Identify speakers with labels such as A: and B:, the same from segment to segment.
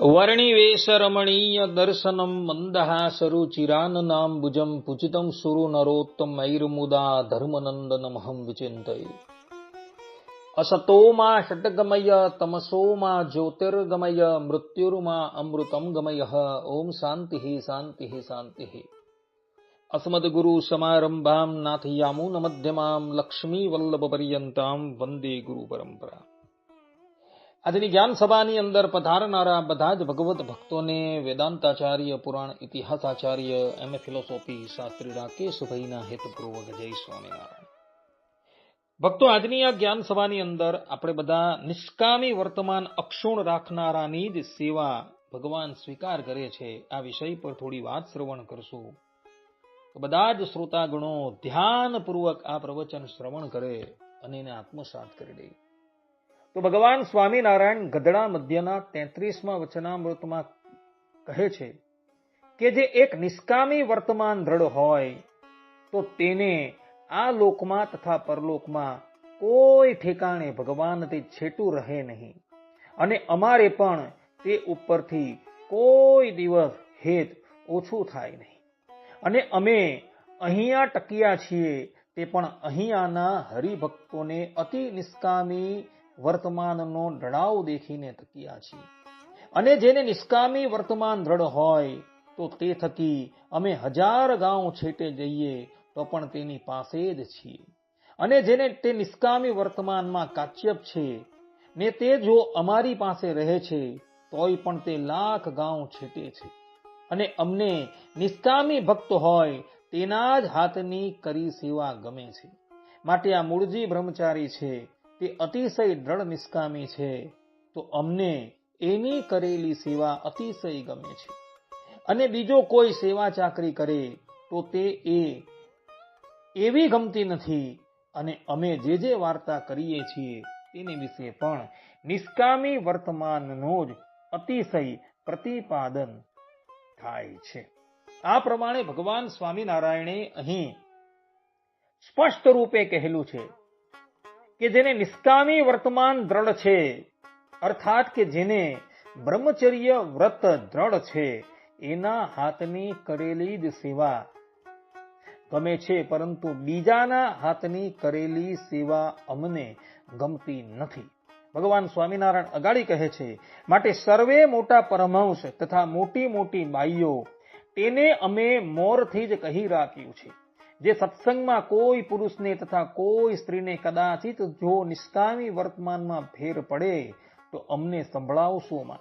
A: वर्णिवेशरमणीयदर्शनं मन्दहासरुचिराननाम्बुजम् पुचितम् सुरुनरोत्तमैर्मुदा धर्मनन्दनमहं विचिन्तये। असतो मा षट्गमय तमसो मा ज्योतिर्गमय मृत्युर्मा अमृतम् गमयः। ॐ शान्तिः शान्तिः शान्तिः। अस्मद्गुरुसमारम्भां नाथयामून मध्यमां लक्ष्मीवल्लभपर्यन्तां वन्दे गुरुपरम्परा। આજની જ્ઞાન સભાની અંદર પધારનારા બધા જ ભગવત ભક્તોને વેદાંતાચાર્ય, પુરાણ ઇતિહાસાચાર્ય, એમ એ ફિલોસોફી શાસ્ત્રી રાકેશભાઈના હેતપૂર્વક જય સ્વામિનારાયણ. ભક્તો, આજની આ જ્ઞાન સભાની અંદર આપણે બધા નિષ્કામી વર્તમાન અક્ષુણ રાખનારાની જ સેવા ભગવાન સ્વીકાર કરે છે. આ વિષય પર થોડી વાત શ્રવણ કરશું. બધા જ શ્રોતાગણો ધ્યાનપૂર્વક આ પ્રવચન શ્રવણ કરે અને એને આત્મસાત કરી દે. તો ભગવાન સ્વામિનારાયણ ગધડા મધ્યના તેત્રીસમાં વચનામૃતમાં કહે છે કે જે એક નિષ્કામી વર્તમાન દ્રઢ હોય, તો તેને આ લોકમાં તથા પરલોકમાં કોઈ ઠેકાણે ભગવાનથી છેટું રહે નહીં. અને અમારે પણ તે ઉપરથી કોઈ દિવસ હેત ઓછું થાય નહીં. અને અમે અહીંયા ટક્યા છીએ તે પણ અહીંયાના હરિભક્તોને અતિ નિષ્કામી વર્તમાનનો ડડાવ દેખીને ટક્યા છીએ. અને જેને નિષ્કામી વર્તમાન દ્રઢ હોય, તો તે થકી અમે હજાર ગાંવ છેટે જઈએ, તો પણ તેની પાસે જ છીએ. અને જેને તે નિષ્કામી વર્તમાનમાં કાચ્યપ છે, ને તે જો અમારી પાસે રહે છે, તોય પણ તે લાખ ગાંવ છેટે છે. અને અમને નિષ્કામી ભક્ત હોય, તેના જ હાથની કરી સેવા ગમે છે. માટે આ મૂળજી બ્રહ્મચારી છે તે અતિશય દ્રઢ નિષ્કામી છે, તો અમને એની કરેલી સેવા અતિશય ગમે છે. અને બીજો કોઈ સેવા ચાકરી કરે, તો તે એ એવી ગમતી નથી. અને અમે જે જે વાર્તા કરીએ છીએ, તેની વિશે પણ નિષ્કામી વર્તમાનનો જ અતિશય પ્રતિપાદન થાય છે. આ પ્રમાણે ભગવાન સ્વામિનારાયણે અહીં સ્પષ્ટ રૂપે કહેલું છે કે જેને નિષ્કામી વર્તમાન દ્રઢ છે. અર્થાત કે જેને બ્રહ્મચર્ય વ્રત દ્રઢ છે, એના હાથની કરેલી જ સેવા ગમે છે, પરંતુ બીજાના હાથની કરેલી સેવા અમને ગમતી નથી. ભગવાન સ્વામિનારાયણ અગાડી કહે છે, માટે સર્વે મોટા પરમહંસ તથા મોટી મોટી બાઈઓ, તેને અમે મોરથી જ કહી રાખ્યું છે. જે સત્સંગમાં કોઈ પુરુષને તથા કોઈ સ્ત્રીને કદાચિત જો નિષ્કામી વર્તમાનમાં ફેર પડે, તો અમને સંભળાવશો માં.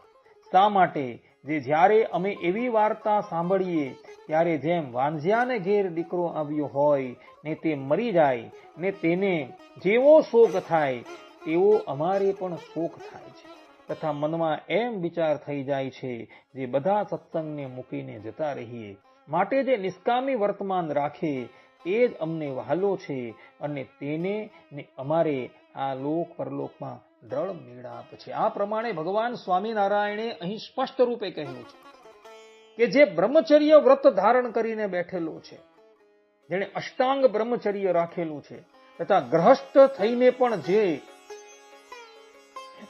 A: શા માટે? જે જ્યારે અમે એવી વાર્તા સાંભળીએ, ત્યારે જેમ વાંઝિયાને ઘેર દીકરો આવ્યો હોય, ને તે મરી જાય, ને તેને જેવો શોક થાય, તેવો અમારે પણ શોક થાય છે. તથા મનમાં એમ વિચાર થઈ જાય છે, જે બધા સત્સંગને મૂકીને જતા રહીએ. માટે જે નિષ્કામી વર્તમાન રાખે, એ જ અમને વહાલો છે અને તેને ને અમારે આ લોક પરલોકમાં દ્રઢ મેળાપ છે. આ પ્રમાણે ભગવાન સ્વામિનારાયણે અહીં સ્પષ્ટ રૂપે કહ્યું છે કે જે બ્રહ્મચર્ય વ્રત ધારણ કરીને બેઠેલો છે, જેણે અષ્ટાંગ બ્રહ્મચર્ય રાખેલું છે તથા ગ્રહસ્થ થઈને પણ જે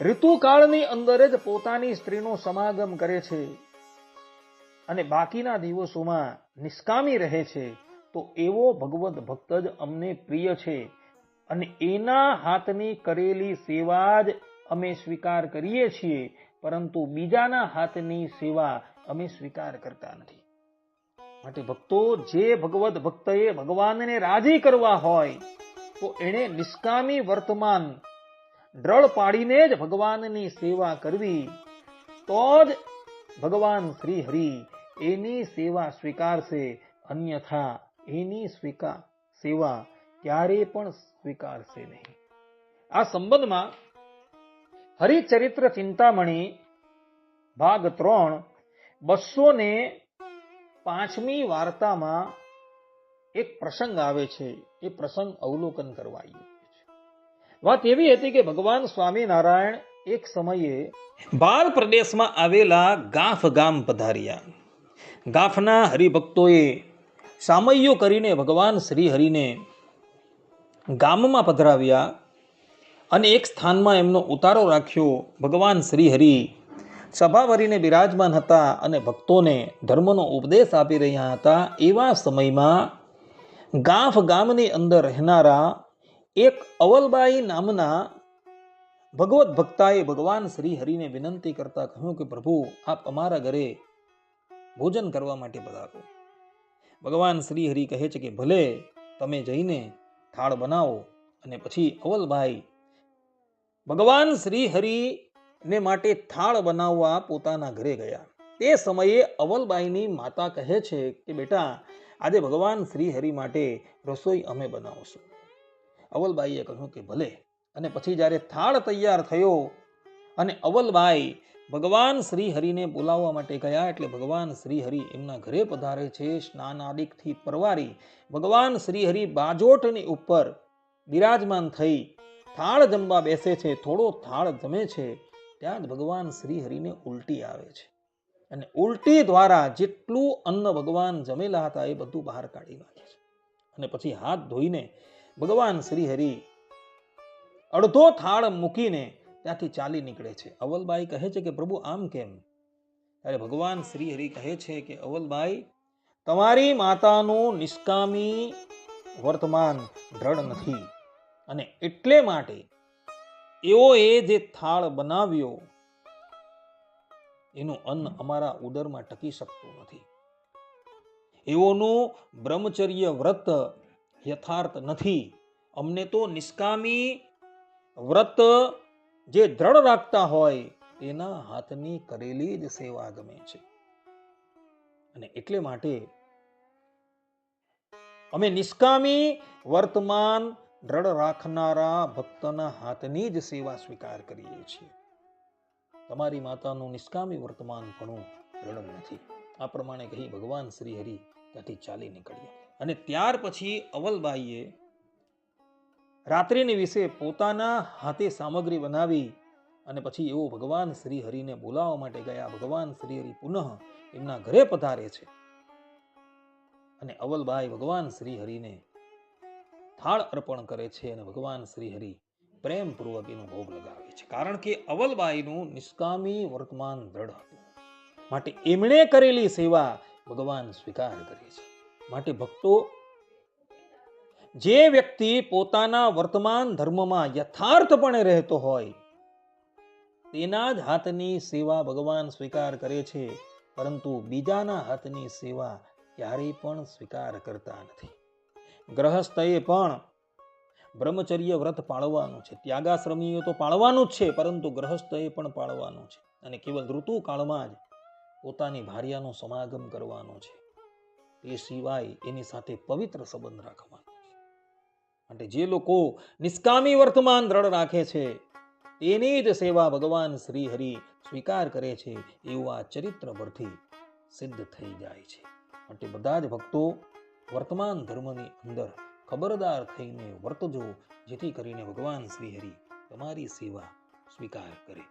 A: ઋતુકાળની અંદર જ પોતાની સ્ત્રીનો સમાગમ કરે છે અને બાકીના દિવસોમાં નિષ્કામી રહે છે, તો એવો ભગવત ભક્ત જ અમને પ્રિય છે. અને એના હાથની કરેલી સેવા જ અમે સ્વીકાર કરીએ છીએ, પરંતુ બીજાના હાથની સેવા અમે સ્વીકાર કરતા નથી. માટે ભક્તો, જે ભગવત ભક્તએ ભગવાનને રાજી કરવા હોય, તો એણે નિષ્કામી વર્તમાન દ્રળ પાડીને જ ભગવાનની સેવા કરવી. તો જ ભગવાન શ્રી હરિ એની સેવા સ્વીકારશે, અન્યથા એની સ્વીકાર, સેવા ક્યારે પણ સ્વીકારશે નહીં. આ સંબંધમાં હરિચરિત્ર ચિંતામણી, ભાગ ત્રણ બસો ને પાંચમી વાર્તામાં એક પ્રસંગ આવે છે. એ પ્રસંગ અવલોકન કરવા છે. વાત એવી હતી કે ભગવાન સ્વામિનારાયણ એક સમયે બાલ પ્રદેશમાં આવેલા ગાફ ગામ પધાર્યા. ગાફના હરિભક્તોએ સામૈયો કરીને ભગવાન શ્રી હરિને ગામમાં પધરાવ્યા અને એક સ્થાનમાં એમનો ઉતારો રાખ્યો. ભગવાન શ્રી હરિ સભા ભરીને બિરાજમાન હતા અને ભક્તોને ધર્મનો ઉપદેશ આપી રહ્યા હતા. એવા સમયમાં ગાંફ ગામની અંદર રહેનારા એક અવલબાઈ નામના ભગવત ભક્તાએ ભગવાન શ્રી હરિને વિનંતી કરતા કહ્યું કે, પ્રભુ, આપ અમારા ઘરે ભોજન કરવા માટે પધારો. ભગવાન શ્રી હરિ કહે છે કે, ભલે તમે જઈને થાળ બનાવો અને પછી અવલભાઈ, ભગવાન શ્રી હરિને માટે થાળ બનાવવા પોતાના ઘરે ગયા. તે સમયે અવલબાઈની માતા કહે છે કે, બેટા, આજે ભગવાન શ્રી હરિ માટે રસોઈ અમે બનાવશું. અવલબાઈએ કહ્યું કે, ભલે. અને પછી જ્યારે થાળ તૈયાર થયો અને અવલબાઈ ભગવાન શ્રી હરિને બોલાવવા માટે ગયા એટલે ભગવાન શ્રી હરિ એમના ઘરે પધારે છે સ્નાન આદિકથી પરવારી. ભગવાન શ્રી હરિ બાજોટની ઉપર બિરાજમાન થઈ. થાળ જમવા બેસે છે, થોડો થાળ જમે છે, ત્યાં જ ભગવાન શ્રી હરિને ઉલટી આવે છે. અને ઉલટી દ્વારા જેટલું અન્ન ભગવાન જમેલા હતા એ બધું બહાર કાઢી નાખે છે. અને પછી હાથ ધોઈને ભગવાન શ્રી હરિ અડધો થાળ મૂકીને ત્યાંથી ચાલી નીકળે છે. અવલબાઈ કહે છે કે, પ્રભુ, આમ કેમ? ત્યારે ભગવાન શ્રી હરિ કહે છે કે, અવલબાઈ, તમારી માતાનું નિષ્કામી વર્તમાન દ્રઢ નથી. અને એટલે માટે એવો એ જે થાળ બનાવ્યો, એનું અન્ન અમારા ઉદરમાં ટકી શકતું નથી. એઓનું બ્રહ્મચર્ય વ્રત યથાર્થ નથી. અમને તો નિષ્કામી વ્રત જે દ્રઢ રાખતા હોય, એના હાથની કરેલી જ સેવા ગમે છે. અને એટલે માટે અમે નિષ્કામી વર્તમાન દ્રઢ રાખનારા ભક્તના હાથની જ સેવા સ્વીકાર કરીએ છીએ. તમારી માતાનું નિષ્કામી વર્તમાન પણ દ્રઢ નથી. આ પ્રમાણે કહી ભગવાન શ્રી હરિ ત્યાંથી ચાલી નીકળ્યા. અને ત્યાર પછી અવલબાઈએ રાત્રિની વિશે પોતાના હાથે સામગ્રી બનાવી અને પછી એવો ભગવાન શ્રી હરિને બોલાવવા માટે ગયા. ભગવાન શ્રી હરિ પુનઃ એમના ઘરે પધારે છે. અને અવલબાઈ ભગવાન શ્રી હરિને થાળ અર્પણ કરે છે અને ભગવાન શ્રી હરિ પ્રેમપૂર્વક એનો ભોગ લગાવે છે. કારણ કે અવલબાઈનું નિષ્કામી વર્તમાન દ્રઢ હતું. માટે એમણે કરેલી સેવા ભગવાન સ્વીકાર કરે છે. માટે ભક્તો જે વ્યક્તિ પોતાના વર્તમાન ધર્મમાં યથાર્થપણે રહેતો હોય, તેના જ હાથની સેવા ભગવાન સ્વીકાર કરે છે, પરંતુ બીજાના હાથની સેવા ક્યારેય પણ સ્વીકાર કરતા નથી. ગ્રહસ્થએ પણ બ્રહ્મચર્ય વ્રત પાળવાનું છે. ત્યાગાશ્રમીઓ તો પાળવાનું જ છે, પરંતુ ગ્રહસ્થએ પણ પાળવાનું છે. અને કેવલ ઋતુકાળમાં જ પોતાની ભાર્યાનો સમાગમ કરવાનો છે. તે સિવાય એની સાથે પવિત્ર સંબંધ રાખવાનો માટે જે લોકો નિષ્કામી વર્તમાન દ્રઢ રાખે છે, તેની જ સેવા ભગવાન શ્રી હરિ સ્વીકાર કરે છે એવું આ ચરિત્ર પરથી સિદ્ધ થઈ જાય છે. માટે બધા જ ભક્તો વર્તમાન ધર્મની અંદર ખબરદાર થઈને વર્તજો, જેથી કરીને ભગવાન શ્રી હરિ તમારી સેવા સ્વીકાર કરે.